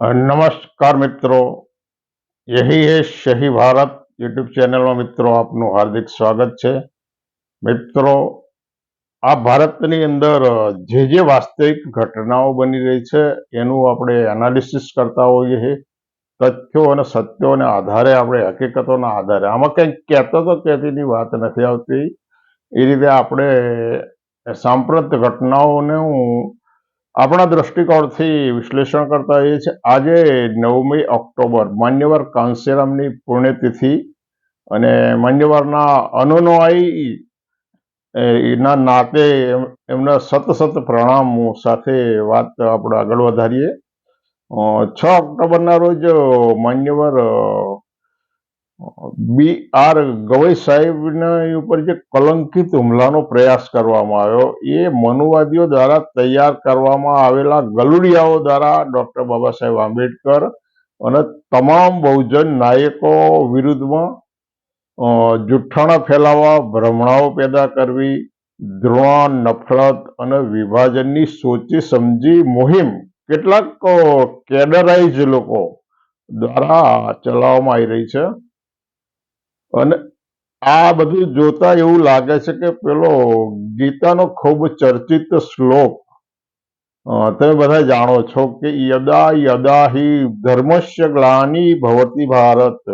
નમસ્કાર મિત્રો. યહી હે શહી ભારત યુટ્યુબ ચેનલમાં મિત્રો આપનું હાર્દિક સ્વાગત છે. મિત્રો, આ ભારતની અંદર જે જે વાસ્તવિક ઘટનાઓ બની રહી છે, એનું આપણે એનાલિસિસ કરતા હોઈએ છીએ. તથ્યો અને સત્યોને આધારે આપણે હકીકતોના આધારે. આમાં કંઈક કહેતો તો કહેતીની વાત નથી આવતી. એ રીતે આપણે સાંપ્રત ઘટનાઓને હું આપણા દ્રષ્ટિકોણથી વિશ્લેષણ કરતા હોઈએ છીએ. આજે નવમી ઓક્ટોબર માન્યવર કાંસીરામની પુણ્યતિથિ અને માન્યવરના અનુનવાઈ એ, એના નાતે એમના સત સત પ્રણામો સાથે વાત આપણે આગળ વધારીએ. છ ઓક્ટોબરના રોજ માન્યવર બી આર ગવઈ સાહેબના ઉપર જે કલંકિત હુમલાનો પ્રયાસ કરવામાં આવ્યો, એ મનુવાદીઓ દ્વારા તૈયાર કરવામાં આવેલા ગલુડિયાઓ દ્વારા ડોક્ટર બાબા સાહેબ આંબેડકર અને તમામ બહુજન નાયકો વિરુદ્ધમાં જુઠ્ઠાણા ફેલાવવા, ભ્રમણાઓ પેદા કરવી દ્રોણ નફરત અને વિભાજનની સોચી સમજી મુહિમ કેટલાક કેડરાઇઝ લોકો દ્વારા ચલાવવામાં આવી રહી છે. અને આ બધું જોતા એવું લાગે છે કે પેલો ગીતાનો ખૂબ ચર્ચિત શ્લોક તમે બધા જાણો છો કે યદા યદા હિ ધર્મસ્ય ગ્લાની ભવતી ભારત.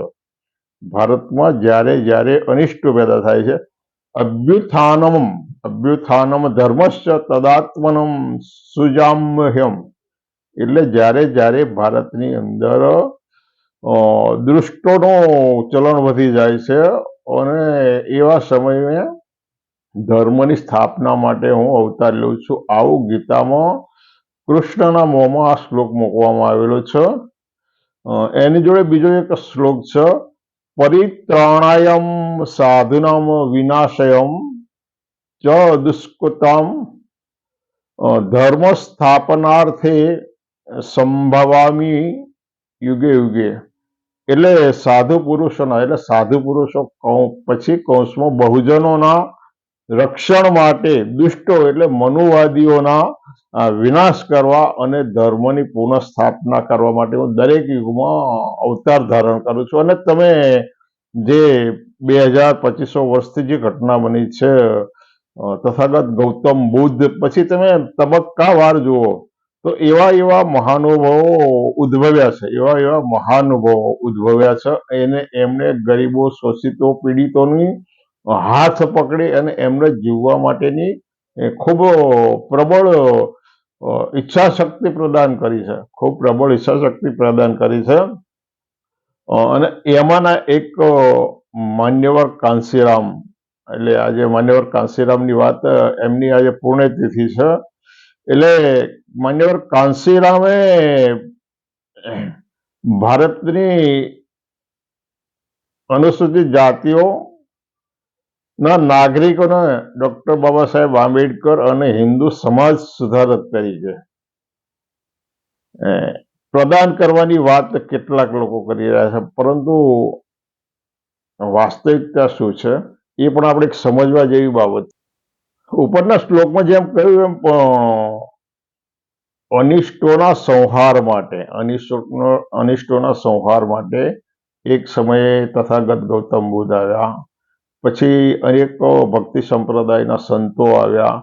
ભારતમાં જ્યારે જ્યારે અનિષ્ટ પેદા થાય છે, અભ્યુત્થાનમ અભ્યુત્થાનમ ધર્મસ્ય તદાત્મનમ સુજામ્યહમ. એટલે જ્યારે જ્યારે ભારતની અંદર દુષ્ટોનું ચલણ વધી જાય છે અને એવા સમયે ધર્મની સ્થાપના માટે હું અવતાર લઉં છું. આવું ગીતામાં કૃષ્ણના મોંમાં આ શ્લોક મૂકવામાં આવેલો છે. એની જોડે બીજો એક શ્લોક છે, પરિત્રાણાયમ સાધુનામ વિનાશયમ ચ દુષ્કૃતમ. ધર્મ સ્થાપનાર્થે સંભવામી યુગે યુગે. એટલે સાધુ પુરુષોના, એટલે સાધુ પુરુષો પછી કૌંસમાં બહુજનોના રક્ષણ માટે દુષ્ટો એટલે મનુવાદીઓના વિનાશ કરવા અને ધર્મની પુનઃસ્થાપના કરવા માટે હું દરેક યુગમાં અવતાર ધારણ કરું છું. અને તમે જે બે હજાર પચીસો વર્ષથી જે ઘટના બની છે તથાગત ગૌતમ બુદ્ધ, પછી તમે તબક્કાવાર જુઓ તો એવા એવા મહાનુભાવો ઉદ્ભવ્યા છે, એવા એવા મહાનુભાવો ઉદ્ભવ્યા છે. એને એમણે ગરીબો, શોષિતો, પીડિતોની હાથ પકડી અને એમને જીવવા માટેની ખૂબ પ્રબળ ઈચ્છા શક્તિ પ્રદાન કરી છે. ખૂબ પ્રબળ ઈચ્છા શક્તિ પ્રદાન કરી છે. અને એમાંના એક માન્યવર કાંસીરામ, એટલે આજે માન્યવર કાંસીરામની વાત એમની આજે પુણ્યતિથિ છે. એટલે માન્યવર કાંસીરામે ભારતની અનુસૂચિત જાતિઓ ના નાગરિકોને ડોક્ટર બાબા સાહેબ આંબેડકર અને હિન્દુ સમાજ સુધારક તરીકે પ્રદાન કરવાની વાત કેટલાક લોકો કરી રહ્યા છે, પરંતુ વાસ્તવિકતા શું છે, એ પણ આપણે સમજવા જેવી બાબત ઉપરના શ્લોકમાં જેમ કહ્યું એમ અનિષ્ટોના સંહાર માટે, અનિષ્ટોનો, અનિષ્ટોના સંહાર માટે એક સમયે તથાગત ગૌતમ બુદ્ધ આવ્યા. પછી અનેક ભક્તિ સંપ્રદાયના સંતો આવ્યા.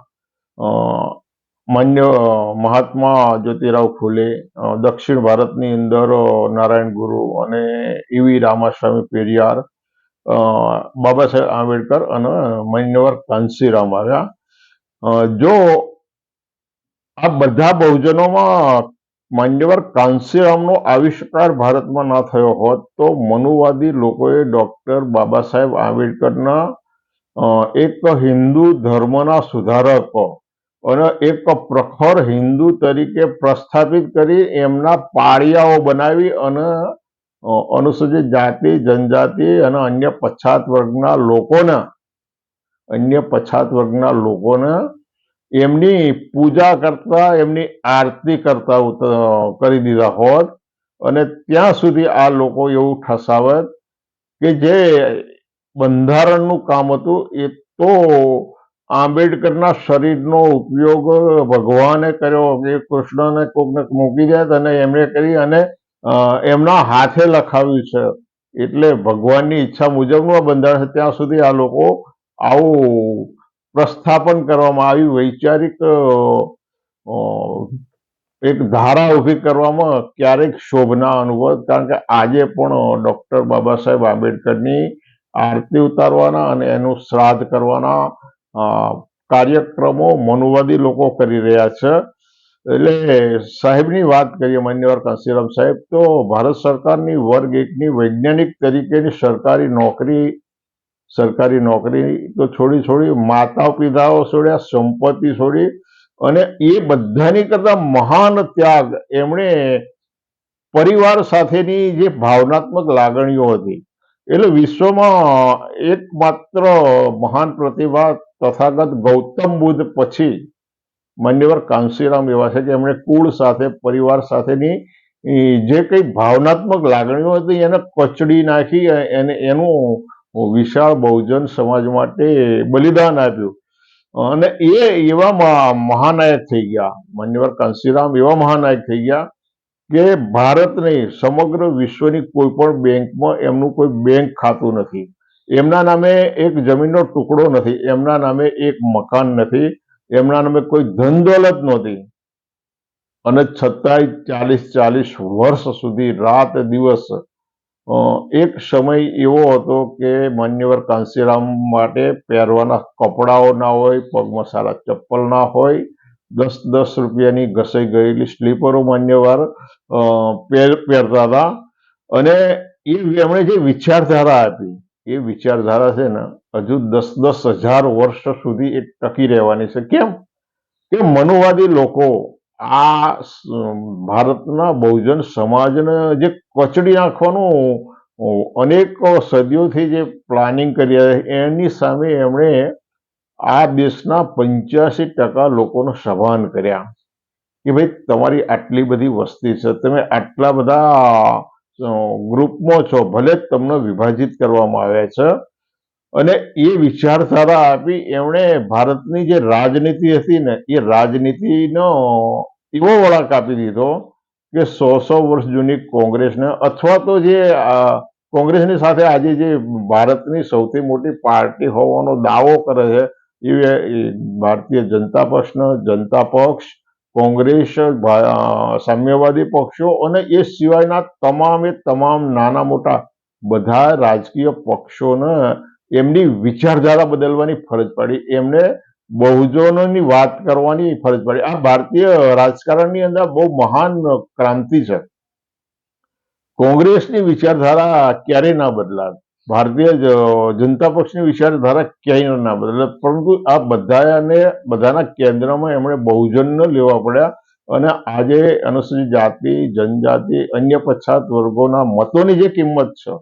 માન્ય, મહાત્મા જ્યોતિરાવ ફૂલે દક્ષિણ ભારતની અંદર નારાયણ ગુરુ અને એવી રામાસ્વામી પેરિયાર બાબા સાહેબ આંબેડકર અને માન્યવર કાંસીરામ આવ્યા. જો આ બધા બહુજનોમાં માન્યવર કાંસીરામનો આવિષ્કાર ભારતમાં ના થયો હોત તો મનુવાદી લોકોએ ડૉક્ટર બાબા સાહેબ આંબેડકરના એક હિન્દુ ધર્મના સુધારકો અને એક પ્રખર હિન્દુ તરીકે પ્રસ્થાપિત કરી એમના પાળિયાઓ બનાવી અને અનુસૂચિત જાતિ, જનજાતિ અને અન્ય પછાત વર્ગના લોકોના, અન્ય પછાત વર્ગના લોકોને એમની પૂજા કરતા, એમની આરતી કરતા કરી દીધા હોત. અને ત્યાં સુધી આ લોકો એવું ઠસાવત કે જે બંધારણનું કામ હતું, એ તો આંબેડકરના શરીરનો ઉપયોગ ભગવાને કર્યો કે કૃષ્ણને કોકને મૂકી જાય અને એમણે કરી અને એમના હાથે લખાવ્યું છે. એટલે ભગવાનની ઈચ્છા મુજબનું આ બંધારણ ત્યાં સુધી આ લોકો આવું પ્રસ્થાપન કરવામાં આવ્યું, વૈચારિક એક ધારા ઊભી કરવામાં ક્યારેક શોભના અનુભવ, કારણ કે આજે પણ ડૉક્ટર બાબા સાહેબ આંબેડકરની આરતી ઉતારવાના અને એનું શ્રાદ્ધ કરવાના કાર્યક્રમો મનુવાદી લોકો કરી રહ્યા છે. એટલે સાહેબની વાત કરીએ, માન્યવર કાંસીરામ સાહેબ, તો ભારત સરકારની વર્ગ એકની વૈજ્ઞાનિક તરીકેની સરકારી નોકરી સરકારી નોકરી તો છોડી છોડી માતા પિતાઓ છોડ્યા, સંપત્તિ છોડી અને એ બધાની કરતા મહાન ત્યાગ એમણે પરિવાર સાથેની જે ભાવનાત્મક લાગણીઓ હતી. એટલે વિશ્વમાં એકમાત્ર મહાન પ્રતિભા તથાગત ગૌતમ બુદ્ધ પછી માન્યવર કાંસીરામ એવા છે કે એમણે કુળ સાથે, પરિવાર સાથેની જે કંઈ ભાવનાત્મક લાગણીઓ હતી એને કચડી નાખી એને એનું વિશાળ બહુજન સમાજ માટે બલિદાન આપ્યું. અને એ એવા મહાનાયક થઈ ગયા. માન્યવર કાંશીરામ એવા મહાનાયક થઈ ગયા કે ભારત નહીં સમગ્ર વિશ્વની કોઈ પણ બેંકમાં એમનું કોઈ બેંક ખાતું નથી. એમના નામે એક જમીનનો ટુકડો નથી. એમના નામે એક મકાન નથી. એમના નામે કોઈ ધન દોલત નહોતી. અને છતાંય ચાલીસ ચાલીસ વર્ષ સુધી રાત દિવસ એક સમય એવો હતો કે માન્યવર કાંસીરામ માટે પહેરવાના કપડાઓ ના હોય, પગમાં સારા ચપ્પલ ના હોય, દસ દસ રૂપિયાની ઘસાઈ ગયેલી સ્લીપરો માન્યવર પહેરતા હતા. અને એમણે જે વિચારધારા હતી એ વિચારધારા છે ને, હજુ દસ દસ હજાર વર્ષ સુધી એ ટકી રહેવાની છે. કેમ? કે મનુવાદી લોકો આ ભારતના બહુજન સમાજને જે કચડી નાખવાનું અનેક સદીઓથી જે પ્લાનિંગ કરી એની સામે એમણે આ દેશના પંચ્યાસી ટકા લોકોનો સભાન કર્યા. કે ભાઈ, તમારી આટલી બધી વસ્તી છે, તમે આટલા બધા ગ્રુપમાં છો, ભલે જ તમને વિભાજિત કરવામાં આવ્યા છે અને એ વિચારધારા આપી એમણે ભારતની જે રાજનીતિ હતી ને, એ રાજનીતિનો એવો વળાંક આપી દીધો કે સો સો વર્ષ જૂની કોંગ્રેસને અથવા તો જે કોંગ્રેસની સાથે આજે જે ભારતની સૌથી મોટી પાર્ટી હોવાનો દાવો કરે છે, એ ભારતીય જનતા પક્ષનો જનતા પક્ષ, કોંગ્રેસ સામ્યવાદી પક્ષો અને એ સિવાયના તમામે તમામ નાના મોટા બધા રાજકીય પક્ષોને એમની વિચારધારા બદલવાની ફરજ પડી. એમને બહુજનોની વાત કરવાની ફરજ પડી. આ ભારતીય રાજકારણની અંદર બહુ મહાન ક્રાંતિ છે. કોંગ્રેસની વિચારધારા ક્યારેય ના બદલાત ભારતીય જનતા પક્ષની વિચારધારા ક્યાંય ના બદલે પરંતુ આ બધાને, બધાના કેન્દ્રમાં એમણે બહુજનને લેવા પડ્યા અને આજે અનુસૂચિત જાતિ, જનજાતિ, અન્ય પછાત વર્ગોના મતોની જે કિંમત છે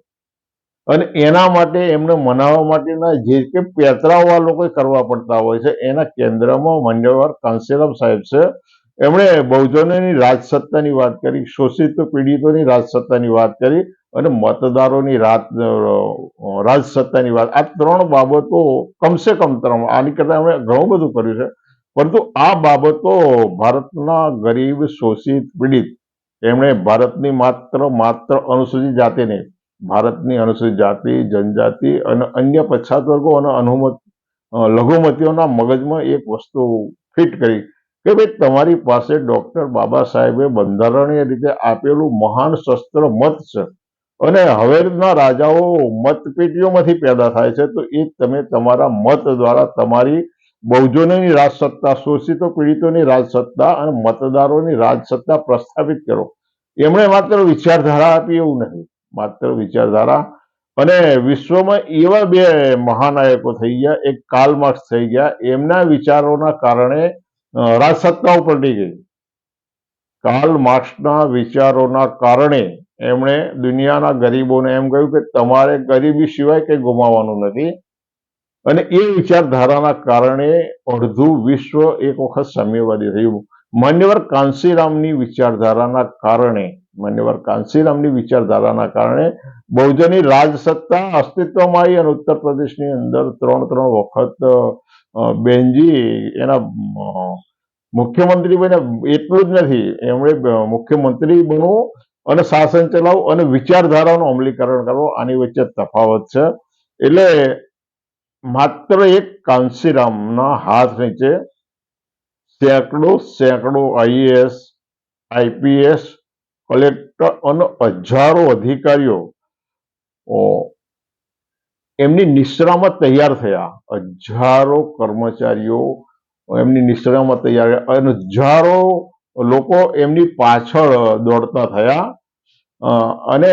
અને એના માટે, એમને મનાવવા માટેના જે કે પેતરાવા લોકો કરવા પડતા હોય છે, એના કેન્દ્રમાં માન્યવર કાંસેરામ સાહેબ છે. એમણે બહુજનોની રાજસત્તાની વાત કરી, શોષિત પીડિતોની રાજસત્તાની વાત કરી અને મતદારોની રાજ રાજસત્તાની વાત. આ ત્રણ બાબતો કમસે કમ ત્રણ, આની કરતા એમણે ઘણું બધું કર્યું છે. પરંતુ આ બાબતો ભારતના ગરીબ, શોષિત, પીડિત, એમણે ભારતની માત્ર માત્ર અનુસૂચિત જાતિને ભારતની અનુસૂચિત જાતિ, જનજાતિ અને અન્ય પછાત વર્ગો અને અનુમત લઘુમતીઓના મગજમાં એક વસ્તુ ફિટ કરી કે ભાઈ તમારી પાસે ડૉક્ટર બાબા સાહેબે બંધારણીય રીતે આપેલું મહાન શસ્ત્ર મત છે અને હવેના રાજાઓ મતપેટીઓમાંથી પેદા થાય છે, તો એ તમે તમારા મત દ્વારા તમારી બહુજનોની રાજસત્તા, શોષિતો પીડિતોની રાજસત્તા અને મતદારોની રાજસત્તા પ્રસ્થાપિત કરો. એમણે માત્ર વિચારધારા આપી એવું નથી માત્ર વિચારધારા. અને વિશ્વમાં એવા બે મહાનાયકો થઈ ગયા એક કાલ માર્ક્સ થઈ ગયા. એમના વિચારોના કારણે અ, રાજસત્તાઓ પલટી ગઈ. કાર્લ માર્ક્સના વિચારોના કારણે એમણે દુનિયાના ગરીબોને એમ કહ્યું કે તમારે ગરીબી સિવાય કંઈ ગુમાવવાનું નથી. અને એ વિચારધારાના કારણે અડધું વિશ્વ એક વખત સામ્યવાદી થયું. માન્યવર કાંસીરામની વિચારધારાના કારણે માન્યવર કાંસીરામની વિચારધારાના કારણે બહુજની રાજસત્તા અસ્તિત્વમાં આવી અને ઉત્તર પ્રદેશની અંદર ત્રણ ત્રણ વખત બેનજી એના મુખ્યમંત્રી બન્યા. એટલું જ નથી. એમણે મુખ્યમંત્રી બનવું અને શાસન ચલાવવું અને વિચારધારાનું અમલીકરણ કરવું. આની વચ્ચે તફાવત છે. એટલે માત્ર એક કાંસીરામના હાથ નીચે સેંકડો સેંકડો આઈએએસ, આઈપીએસ કલેક્ટર અને, હજારો અધિકારીઓ એમની નિશ્રામાં તૈયાર થયા. હજારો કર્મચારીઓ એમની નિશ્રામાં તૈયાર અને હજારો લોકો એમની પાછળ દોડતા થયા. અને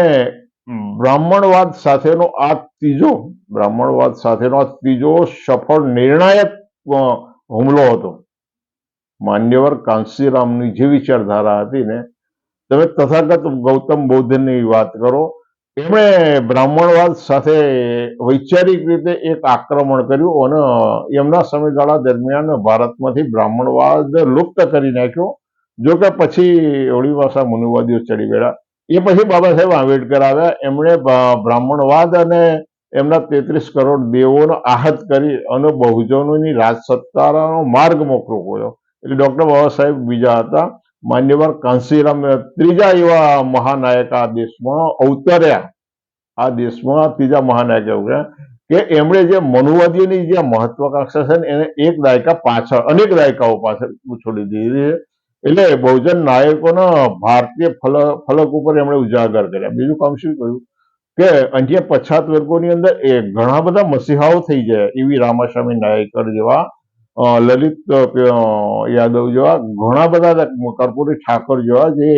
બ્રાહ્મણવાદ સાથેનો આ ત્રીજો, બ્રાહ્મણવાદ સાથેનો આ ત્રીજો સફળ નિર્ણાયક હુમલો હતો. માન્યવર કાંસીરામની જે વિચારધારા હતી ને તમે તથાગત ગૌતમ બૌદ્ધની વાત કરો, એમણે બ્રાહ્મણવાદ સાથે વૈચારિક રીતે એક આક્રમણ કર્યું અને એમના સમયગાળા દરમિયાન ભારતમાંથી બ્રાહ્મણવાદ લુપ્ત કરી નાખ્યો. જો કે પછી ઓળી ભાષા મુનિવાદીઓ ચડી ગયા એ પછી બાબા સાહેબ આંબેડકર આવ્યા. એમણે બ્રાહ્મણવાદ અને એમના તેત્રીસ કરોડ દેવોનો આહત કરી અને બહુજનોની રાજસત્તાનો માર્ગ મોકળો કર્યો એટલે ડૉક્ટર બાબા સાહેબ બીજા હતા. માન્યવર કાંસીરામ ત્રીજા એવા મહાનાયક આ દેશમાં અવતર્યા. આ દેશમાં ત્રીજા મહાનાયક એવું કે એમણે જે મનુવાદીની જે મહત્વાકાંક્ષા છે ને, એને એક દાયકા પાછળ, અનેક દાયકાઓ પાછળ છોડી દીધી છે. એટલે બહુજન નાયકોના ભારતીય ફલક ફલક ઉપર એમણે ઉજાગર કર્યા. બીજું કામ શું કહ્યું કે અહીંયા પછાત વર્ગોની અંદર એ ઘણા બધા મસીહાઓ થઈ ગયા, એવી રામાસ્વામી નાયકર જેવા લલિત યાદવ જેવા ઘણા બધા કર્પૂરી ઠાકોર જેવા જે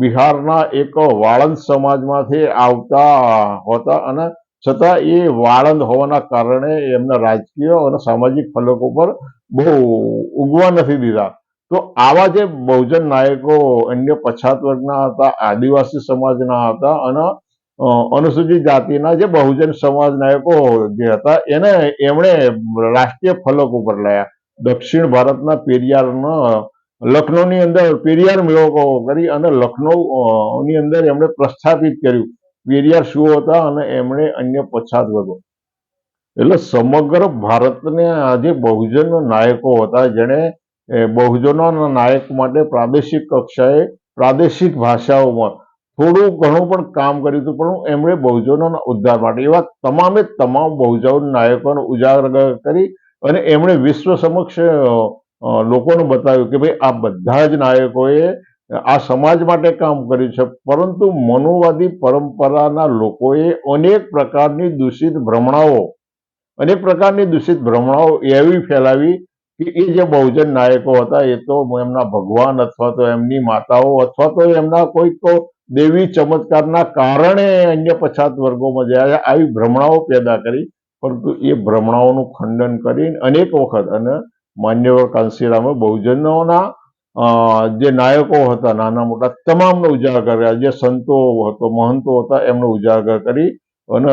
બિહારના એક વાળંદ સમાજમાંથી આવતા હોતા અને છતાં એ વાળંદ હોવાના કારણે એમના રાજકીય અને સામાજિક ફલકો પર બહુ ઉગવા નથી દીધા. તો આવા જે બહુજન નાયકો અન્ય પછાત વર્ગના હતા, આદિવાસી સમાજના હતા અને અનુસૂચિત જાતિના જે બહુજન સમાજ નાયકો જે હતા, એને એમણે રાષ્ટ્રીય ફલક ઉપર લાયા. દક્ષિણ ભારતના પેરિયારના, લખનૌની અંદર પેરિયાર મેળો કરી અને લખનૌની અંદર એમણે પ્રસ્થાપિત કર્યું. પેરિયાર શું હતા અને એમણે અન્ય પછાત વર્ગો. એટલે સમગ્ર ભારતને આજે બહુજન નાયકો હતા, જેણે બહુજનોના નાયક માટે પ્રાદેશિક કક્ષાએ પ્રાદેશિક ભાષાઓમાં થોડું ઘણું પણ કામ કર્યું હતું, પણ એમણે બહુજનોના ઉદ્ધાર માટે એવા તમામે તમામ બહુજન નાયકોનો ઉજાગર કરી અને એમણે વિશ્વ સમક્ષ લોકોને બતાવ્યું કે ભાઈ, આ બધા જ નાયકોએ આ સમાજ માટે કામ કર્યું છે, પરંતુ મનોવાદી પરંપરાના લોકોએ અનેક પ્રકારની દૂષિત ભ્રમણાઓ, અનેક પ્રકારની દૂષિત ભ્રમણાઓ એવી ફેલાવી કે એ જે બહુજન નાયકો હતા, એ તો એમના ભગવાન અથવા તો એમની માતાઓ અથવા તો એમના કોઈક તો દેવી ચમત્કારના કારણે અન્ય પછાત વર્ગોમાં ગયા આવી ભ્રમણાઓ પેદા કરી, પરંતુ એ ભ્રમણાઓનું ખંડન કરીને અનેક વખત અને માન્યવર કાંસીરામે બહુજનોના જે નાયકો હતા, નાના મોટા તમામનો ઉજાગર કર્યા. જે સંતો હતો, મહંતો હતા, એમનો ઉજાગર કરી અને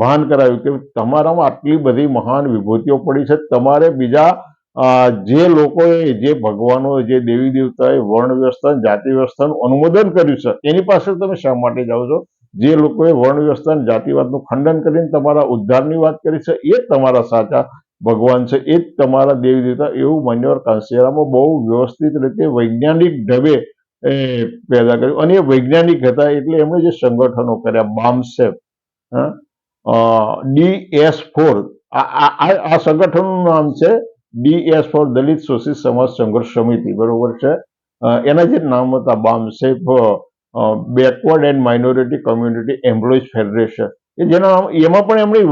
ભાન કરાવ્યું કે તમારામાં આટલી બધી મહાન વિભૂતિઓ પડી છે. તમારે બીજા જે લોકોએ, જે ભગવાનો જે દેવી દેવતાએ વર્ણ વ્યવસ્થા જાતિ વ્યવસ્થાનું અનુમોદન કર્યું છે, એની પાછળ તમે શા માટે જાઓ છો? જે લોકોએ વર્ણ વ્યવસ્થા જાતિવાદનું ખંડન કરીને તમારા ઉદ્ધારની વાત કરી છે, એ તમારા સાચા ભગવાન છે, એ જ તમારા દેવી દેવતા, એવું માન્યવર કાંસીરામાં બહુ વ્યવસ્થિત રીતે વૈજ્ઞાનિક ઢબે, એ, પેદા કર્યું. અને એ વૈજ્ઞાનિક હતા એટલે એમણે જે સંગઠનો કર્યા બામસેફ ડી એસ ફોર આ સંગઠનનું નામ છે D S four Dalit Shoshit Samaj Sangharsh Samiti બરોબર છે? એના જે નામ હતા BAMCEF backward and minority community employees federation કે જેના એમાં પણ એમની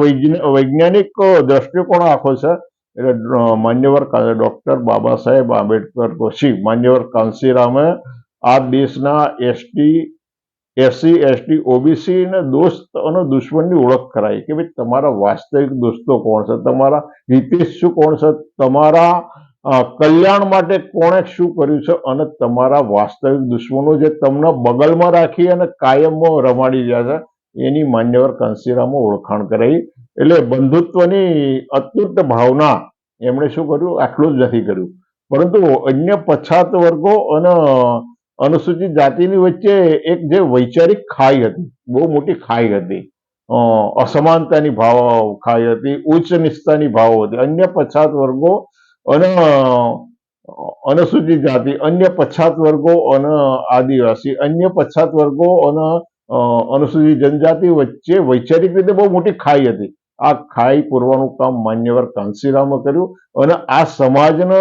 વૈજ્ઞાનિક દ્રષ્ટિકોણ આખો છે. એટલે માન્યવર ડૉક્ટર બાબા સાહેબ આંબેડકર, પછી માન્યવર કાંસીરામે આ દેશના એસટી એસસી એસટી ઓબીસીને દોસ્ત અને દુશ્મનની ઓળખ કરાય કે ભાઈ તમારા વાસ્તવિક દોસ્તો કોણ છે? તમારા હિતેશ કોણ છે? તમારા કલ્યાણ માટે કોણે શું કર્યું છે? અને તમારા વાસ્તવિક દુશ્મનો જે તમને બગલમાં રાખી અને કાયમમાં રમાડી ગયા છે, એની માન્યવર કંસીરામાં ઓળખાણ કરાવી એટલે બંધુત્વની અત્યુત ભાવના એમણે શું કર્યું? આટલું જ નથી કર્યું. પરંતુ અન્ય પછાત વર્ગો અને અનુસૂચિત જાતિની વચ્ચે એક જે વૈચારિક ખાઈ હતી, બહુ મોટી ખાઈ હતી અસમાનતાની ભાવ ખાઈ હતી, ઉચ્ચ નિષ્ઠાની ભાવ હતી, અન્ય પછાત વર્ગો અને, અનુસૂચિત જાતિ, અન્ય પછાત વર્ગો અને આદિવાસી, અન્ય પછાત વર્ગો અને અનુસૂચિત જનજાતિ વચ્ચે વૈચારિક રીતે બહુ મોટી ખાઈ હતી. આ ખાઈ પૂરવાનું કામ માન્યવર કાંસીરામે કર્યું અને આ સમાજને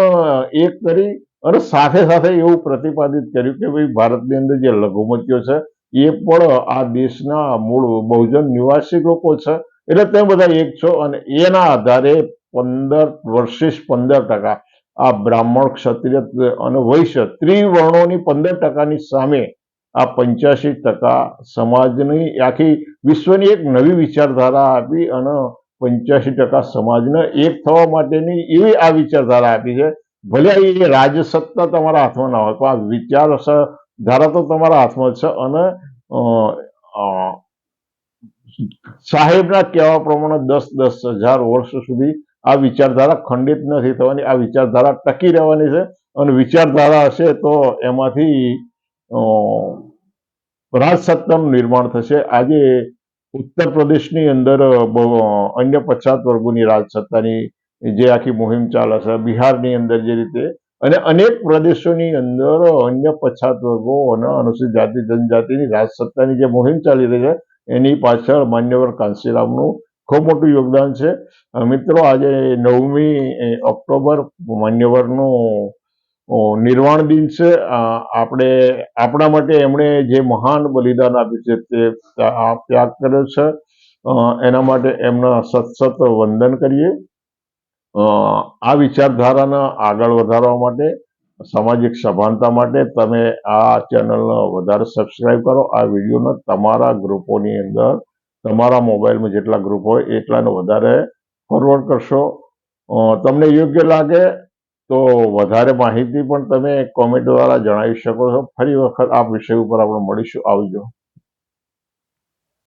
એક કરી અને સાથે સાથે એવું પ્રતિપાદિત કર્યું કે ભાઈ, ભારતની અંદર જે લઘુમતીઓ છે, એ પણ આ દેશના મૂળ બહુજન નિવાસી લોકો છે. એટલે તમે બધા એક છો અને એના આધારે પંદર વર્ષિસ પંદર ટકા આ બ્રાહ્મણ ક્ષત્રિય અને વૈશ્ય ત્રિવર્ણોની પંદર ટકાની સામે આ પંચ્યાસી ટકા સમાજની આખી વિશ્વની એક નવી વિચારધારા આપી અને પંચ્યાસી ટકા સમાજને એક થવા માટેની એવી આ વિચારધારા આપી છે ભલે એ રાજસત્તા તમારા હાથમાં ના હોય, પણ આ વિચાર ધારા તો તમારા હાથમાં છે અને સાહેબના કહેવા પ્રમાણે દસ દસ હજાર વર્ષ સુધી આ વિચારધારા ખંડિત નથી થવાની, આ વિચારધારા ટકી રહેવાની છે અને વિચારધારા હશે તો એમાંથી રાજસત્તાનું નિર્માણ થશે. આજે ઉત્તર પ્રદેશની અંદર અન્ય પછાત વર્ગોની રાજસત્તાની જે આખી મુહિમ ચાલે છે બિહારની અંદર જે રીતે, અને અનેક પ્રદેશોની અંદર અન્ય પછાત વર્ગો અને અનુસૂચિત જાતિ, જનજાતિની રાજસત્તાની જે મુહિમ ચાલી રહી છે, એની પાછળ માન્યવર કાંશીરામનું ખૂબ મોટું યોગદાન છે. મિત્રો, આજે નવમી ઓક્ટોબર માન્યવરનો નિર્વાણ દિન છે. આપણે, આપણા માટે એમણે જે મહાન બલિદાન આપ્યું છે તે ત્યાગ કર્યો છે. એના માટે એમના સતસત વંદન કરીએ. આ વિચારધારાને આગળ વધારવા માટે, સામાજિક સભાનતા માટે તમે આ ચેનલને વધારે સબસ્ક્રાઇબ કરો. આ વિડીયોને તમારા ગ્રુપોની અંદર, તમારા મોબાઈલમાં જેટલા ગ્રુપ હોય એટલાને વધારે ફોરવર્ડ કરશો. તમને યોગ્ય લાગે તો વધારે માહિતી પણ તમે કોમેન્ટ દ્વારા જણાવી શકો છો. ફરી વખત આ વિષય ઉપર આપણે મળીશું. આવજો.